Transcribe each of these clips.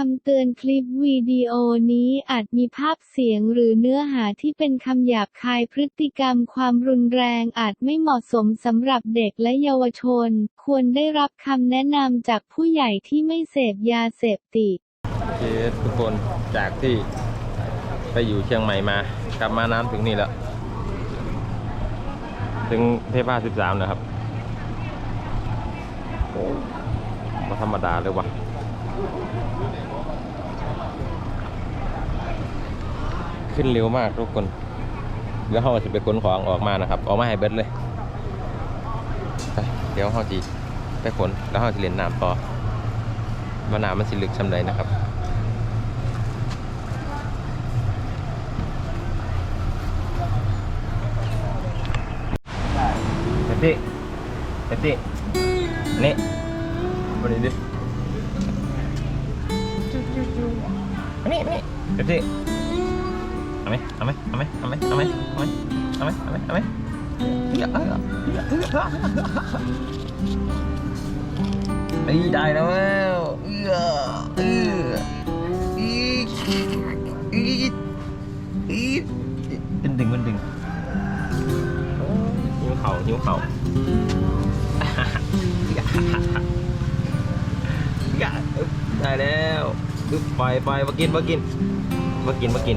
คำเตือนคลิปวิดีโอนี้อาจมีภาพเสียงหรือเนื้อหาที่เป็นคำหยาบคายพฤติกรรมความรุนแรงอาจไม่เหมาะสมสำหรับเด็กและเยาวชน ควรได้รับคำแนะนำจากผู้ใหญ่ที่ไม่เสพยาเสพติด เคทุกคนจากที่ไปอยู่เชียงใหม่มา กลับมาน้ำถึงนี่แล้ว ถึงเทพาสิบสามนะครับโอ้ก็ธรรมดาเลยวะ ขึ้นเร็วมากทุกคนเดี๋ยวเขาจะไปขนของออกมานะครับออกมาให้เบิดเลยไปเดี๋ยวเขาจีไปขนแล้วเขาจะเรียนน้ำต่อว่าน้ำมันสิลึกชำใดนะครับเอฟตี้เอฟตี้อันนี้มาดิดิอันนี้อันนี้เอฟตี้ เอาไหมเอาไหมเอาไหมเอาไหมเอาไหมเอาไหมเอาไหมเอาไหมเอาไหมอย่าเออไอ้ได้แล้วเออเอออีอีอีเป็นดึงเป็นดึงหิวเข่าหิวเข่าอย่าได้แล้วอึ๊บไปไปมากินมากินมากินมากิน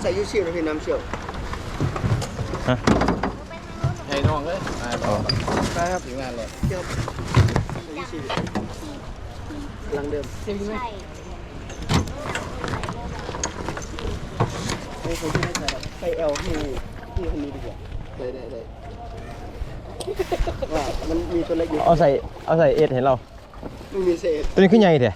ใส่ยูชิวนะพี่น้ำเชี่ยวฮะ ใหญ่น้องเลยไปอ๋อได้ครับถึงงานเลยเชี่ยวใส่ยูชิวหลังเดิมใช่ไหมให้คนที่ไม่ใส่ใส่เอลที่ที่คนนี้ดีกว่าได้ได้ได้ว่ามันมีตัวเล็กอยู่เอาใส่เอาใส่เอ็ดเห็นเรา ไม่มีเศษตัวนี้ขึ้นใหญ่เถอะ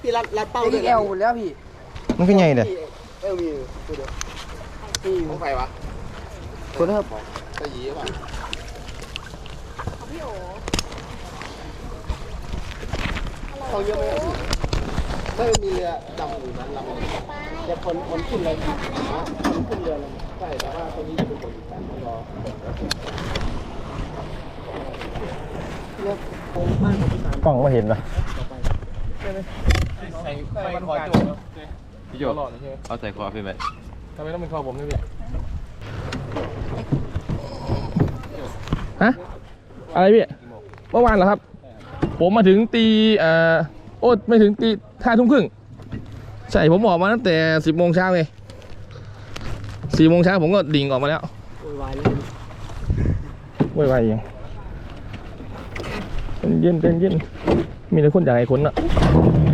พี่รัดรัดเป้านี่เอลหมดแล้วพี่มันขึ้นใหญ่เถอะ เอลมีอยู่ตัวเดียวพี่ของใครวะคนครับตะหยีป่ะเขาเยอะไหมครับพี่ถ้ามีเรือดำอยู่นั้นลำหนึงแต่คนคนขึ้นเลยนะคนขึ้นเรือเลยใช่แต่ว่าคนนี้จะเป็นคนอีกการรอเรือผมบ้านผมที่สามกล้องมาเห็นปะใส่ไปคอโจ้ พี่โจเอาใส่คอพี่ไปทำไมต้องเป็นคอผมด้วยพี่ฮะอะไรพี่เมื่อวานเหรอครับ ผมมาถึงตีเอ่อโอ้ไม่ถึงตีห้าทุ่มครึ่งใช่ผมออกมาตั้งแต่สิบโมงเช้าเลยสี่โมงเช้าผมก็ดิ่งออกมาแล้วโวยวายเลยไวๆยังเป็นเย็นเป็นเย็นมีแต่คนอยากให้คนอะเออ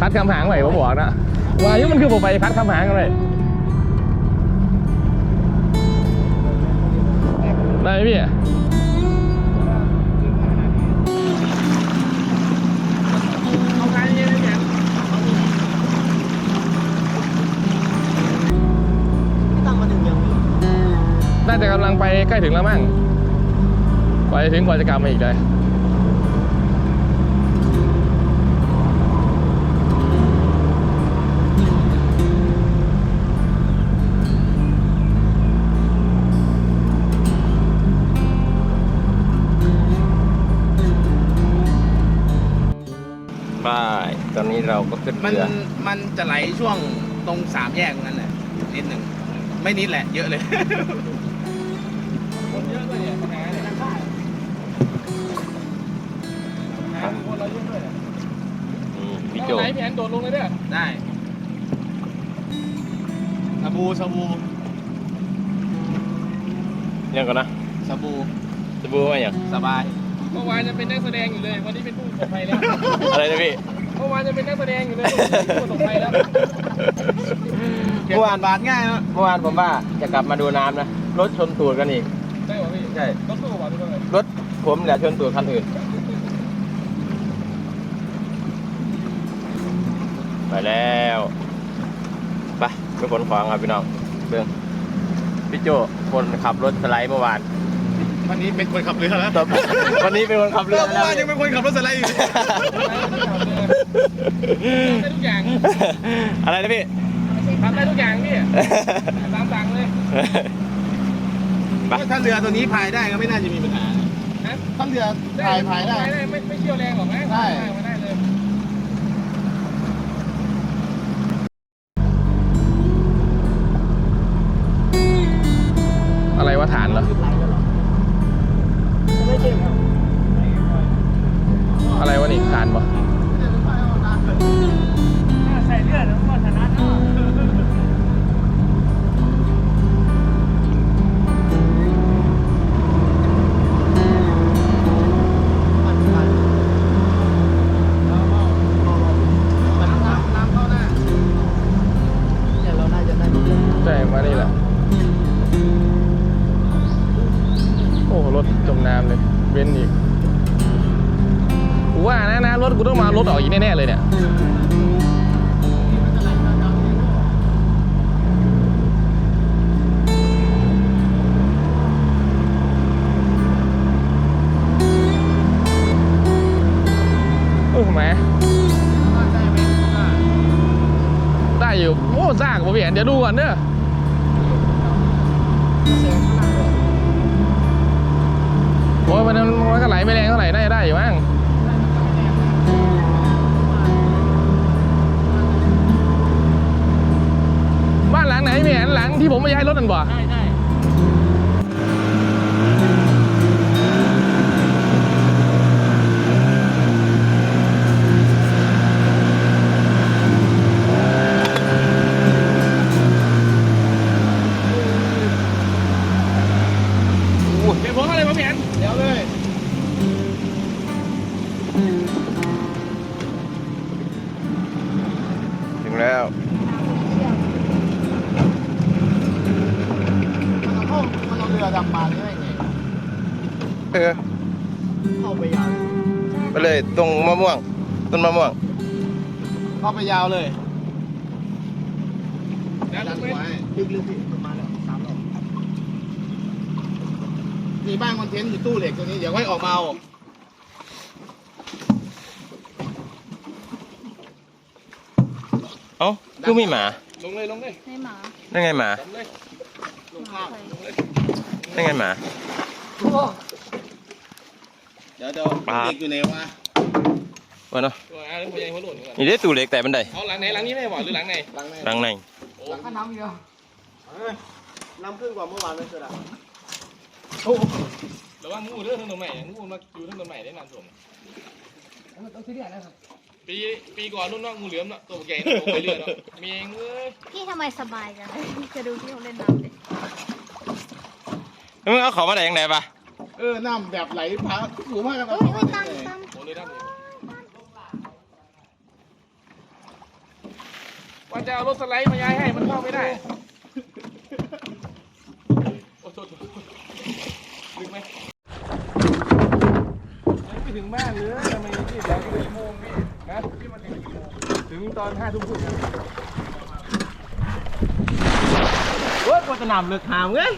คัดคำหางไว้ผมบอกนะว่ายุมันคือผมไปคัดคำหางกันไว้ได้ไหมพี่น่าจะกำลังไปใกล้ถึงแล้วมั้งกว่าจะถึงกว่าจะกลับมาอีกเลย ไปตอนนี้เราก็ขึ้นมันเรือมันจะไหลช่วงตรงสามแยกนั้นแหละนิดหนึ่งไม่นิดแหละ เยอะเลยคนเยอะเลยเนี่ยไปโจ ไหนแผนโดดลงเลยเด้อได้สบู่สบู่ยังก่อนนะสบู่สบู่ว่าอย่างสบาย เมื่อวานจะเป็นนักแสดงอยู่เลย วันนี้เป็นผู้ประสบภัยแล้ว อะไรนะพี่ เมื่อวานจะเป็นนักแสดงอยู่เลยผู้ประสบภัยแล้ว เมื่อวานบาทง่ายเนอะเมื่อวานผมว่าจะกลับมาดูน้ำนะ รถชนตูดกันอีก ได้ป่ะพี่ ใช่ รถตู้ป่ะทุกคนเลยรถผมแหละชนตูดคันอื่น ไปแล้วไปไปขนของครับพี่น้องเบื้องพี่โจคนขับรถสไลด์เมื่อวาน วันนี้เป็นคนขับเรือแล้วต่อไปวันนี้เป็นคนขับเรือเมื่อแล้ววานยังเป็นคนขับรถสไลด์อยู่ได้ทุกอย่างอะไรนะพี่ ทำได้ทุกอย่างพี่ตามสั่งเลยไปถ้าเรือตัวนี้พายได้ก็ไม่น่าจะมีปัญหาฮะถ้าเรือพายพายได้ ไม่ไม่เชี่ยวแรงหรอกนะได้ มาได้เลยอะไรวะฐานเหรอ รถออกอีกแน่ ๆ เลยเนี่ยเออแหมได้อยู่โอ้ซากผมเห็นเดี๋ยวดูก่อนเด้อโอ้ยมันมันก็ไหลไม่แรงเท่าไหร่น่าจะได้อยู่มั้ง บ้านหลังไหนไม่เห็นหลังที่ผมมาย้ายรถนั่นบ่ใช่ใช่ ตรงมะม่วง ต้นมะม่วง เข้าไปยาวเลยแล้วดันไม่ไว้ลึกๆพี่ประมาณแล้วสามรอบมีบ้านคอนเทนต์อยู่ตู้เหล็กตัวนี้เดี๋ยวไว้ออกมาเอาเอ้าคือมีหมา ลงเลยลงเลยให้หมานั่นไงหมา ลงเลยลงข้างนั่นไงหมา เดี๋ยวเดี๋ยวปาดเหล็กอยู่ไหนวะ วะเนาะตัวอาร์ตพยายามหัวหล่นก่อนนี่ได้ตูเหล็กแต่บันไดเอาหลังไหนหลังนี้ไม่บอกหรือหลังไหนหลังไหนหลังในหลังข้าน้ำเดียวน้ำขึ้นกว่าเมื่อวานไม่ใช่หรอหรือว่างูเรื่องต้นใหม่งูมาอยู่ต้นใหม่ได้นานผมต้องซีเรียสนะครับปีปีก่อนนู่นเนาะงูเหลือมเนาะตัวใหญ่เนาะตัวไปเรื่อยเนาะมีเองเว้ยพี่ทำไมสบายจังจะดูที่เขาเล่นน้ำดิแล้วมึงเอาเขามาได้ยังไงปะเออน้ำแบบไหลพาสูงมากครับเอ้ยเอ้ยตั้งตั้งโอ้เลยด้านนี้ ว่าจะเอารถสไลด์มาย้ายให้มันเข้าไม่ได้โอ้โหลึกไหมยังไม่ถึงบ้านเลยทำไมพี่เดี๋ยวกี่โมงพี่นะพี่มาถึงกี่โมงถึงตอนห้าทุ่มครึ่งโอ้ยปวดสนามเลือกหามเว้ย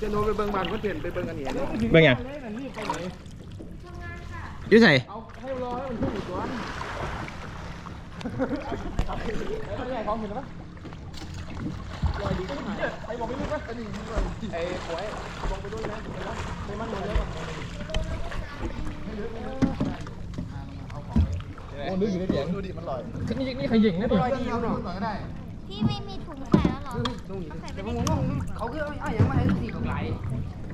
จะโนไปเบิ่งบ้านคนเทนไปเบิ่งอันนี้เลยเป็นไงยุ่ใส่ เอาให้รอให้มันขึ้นอีกตัวเอา ใหญ่ของเห็นไหมลอยดีขึ้นมาใครบอกไม่รู้ป่ะไอ้หวยลงไปด้วยนะเห็นไม่มันลงเยอะป่ะโอ้นึกอยู่ในเสียงดูดิมันลอยนี่นี่ขยิงนะดิลอยดีเอาหน่อยก็ได้พี่ไม่มีถุงใส่แล้วหรอใส่ไปในถุงเขาคือเอาอย่างมาให้สีกับไหล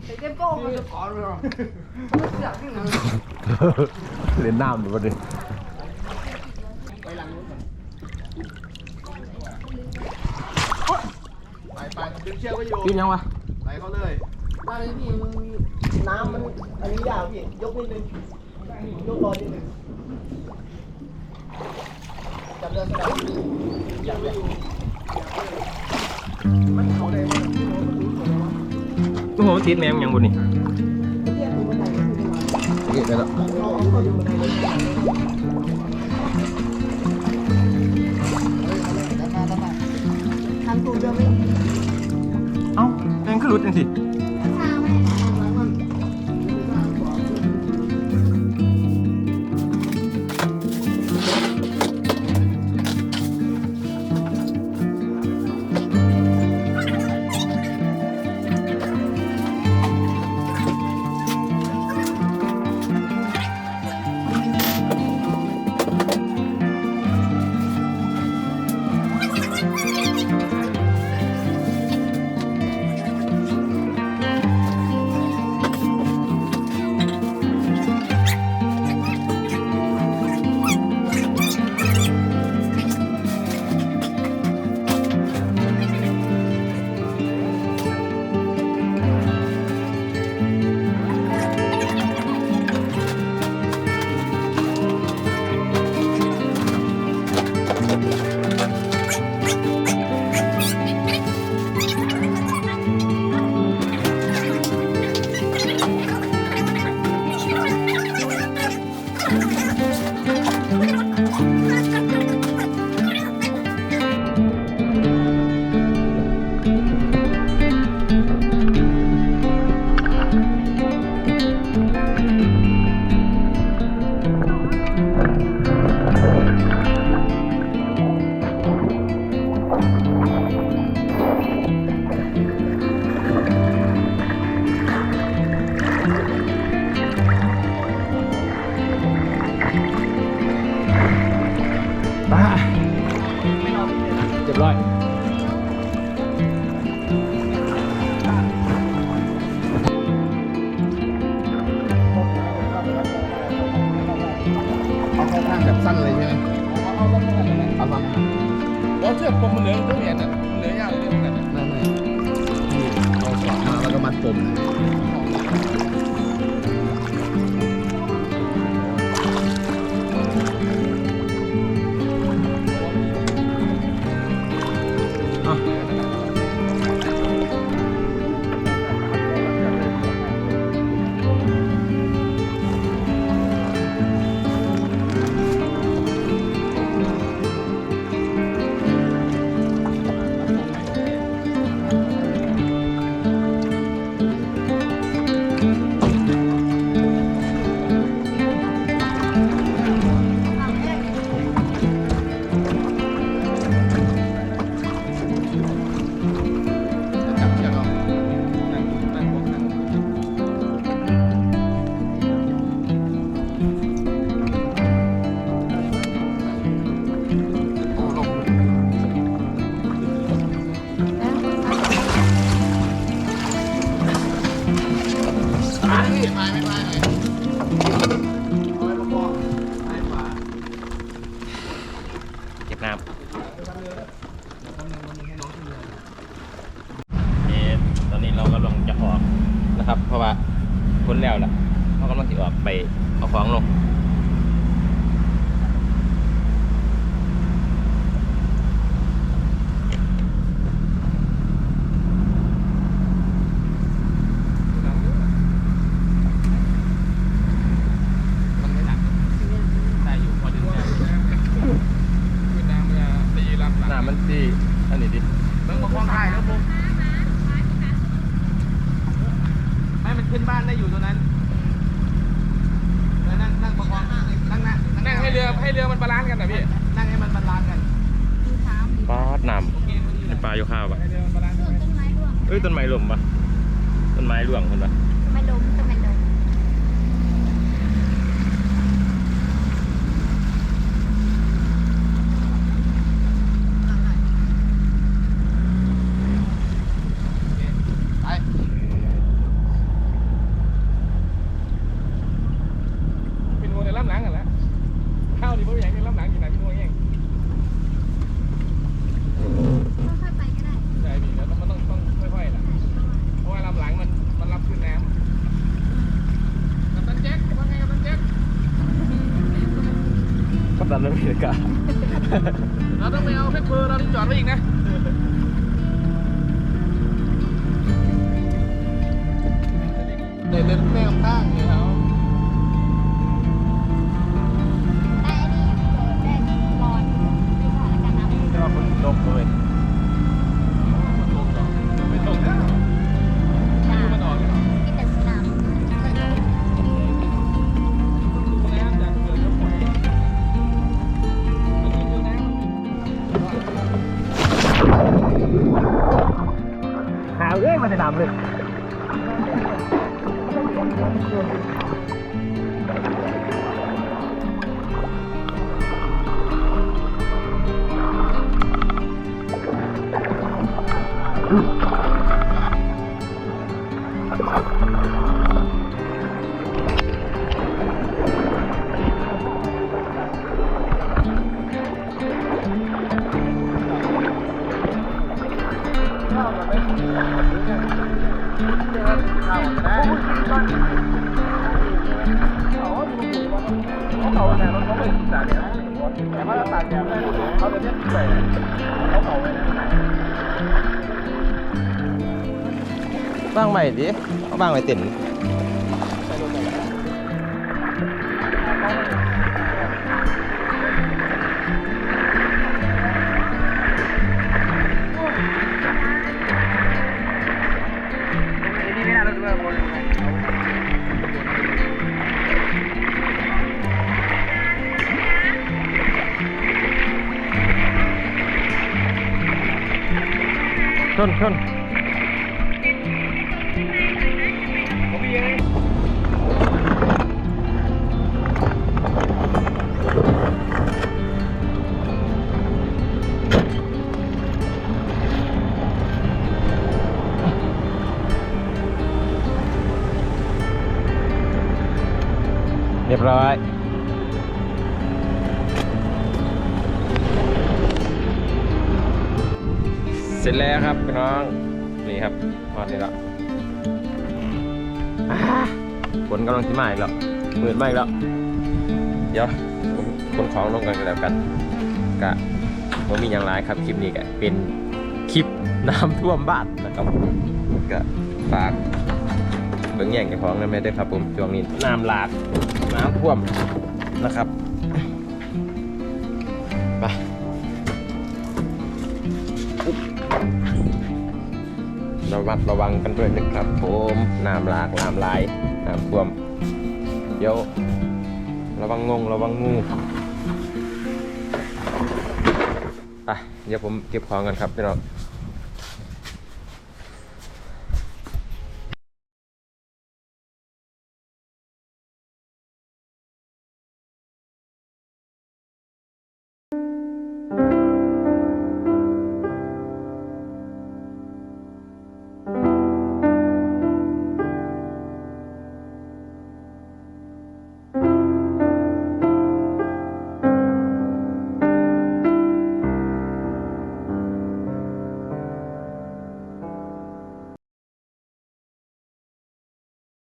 ใส่เต็มโป้มันจะถอเลยเสือกนี่นะเล่นน้ำอยู่ประเดี๋ยว ไปไปดึงเชือกไว้อยู่พี่ยังวะไปเขาเลยมาเลยพี่น้ำมันอันนี้ยาวพี่ยกนิดนึงยกรอนิดนึงจับเรือสลับจับเรือมันเขาได้ไหมโอ้โหติดแมงยังบนนี่เก็บไปแล้ว เอ้าเองขึ้นรถจังสิ สั้นเลยใช่ไหมเอาสั้นๆเลยเอาสั้นเราเชือกปมมันเหลือตัวเหรียญนะมันเหลือยากเลยเหมืนกันนะไม่ไม่นี่เราสอดมาแล้วก็มัดปมนะ Bye. Bye. อเมริกา เราต้องไปเอาเพชรเพอร์เราที่จอดไว้อีกนะในเล่นแม่กำข้างเลยครับ บ้างใหม่ดิเมืดมาอีกแล้ว เดี๋ยวผมขนของลงกันก็แล้วกันกะผมมีอย่างไรครับคลิปนี้ก็เป็นคลิปน้ำท่วมบ้านนะครับก็ฝากเบิ่งแย่งกับของนะแม่ด้วยครับผมช่วงนี้น้ำหลากน้ำท่วมนะครับไประมัดระวังกันด้วยนะครับผมน้ำหลากน้ำไหลน้ำท่วม เดี๋ยว ระวังงงระวังงูไปเดี๋ยวผมเก็บของกันครับพี่น้อง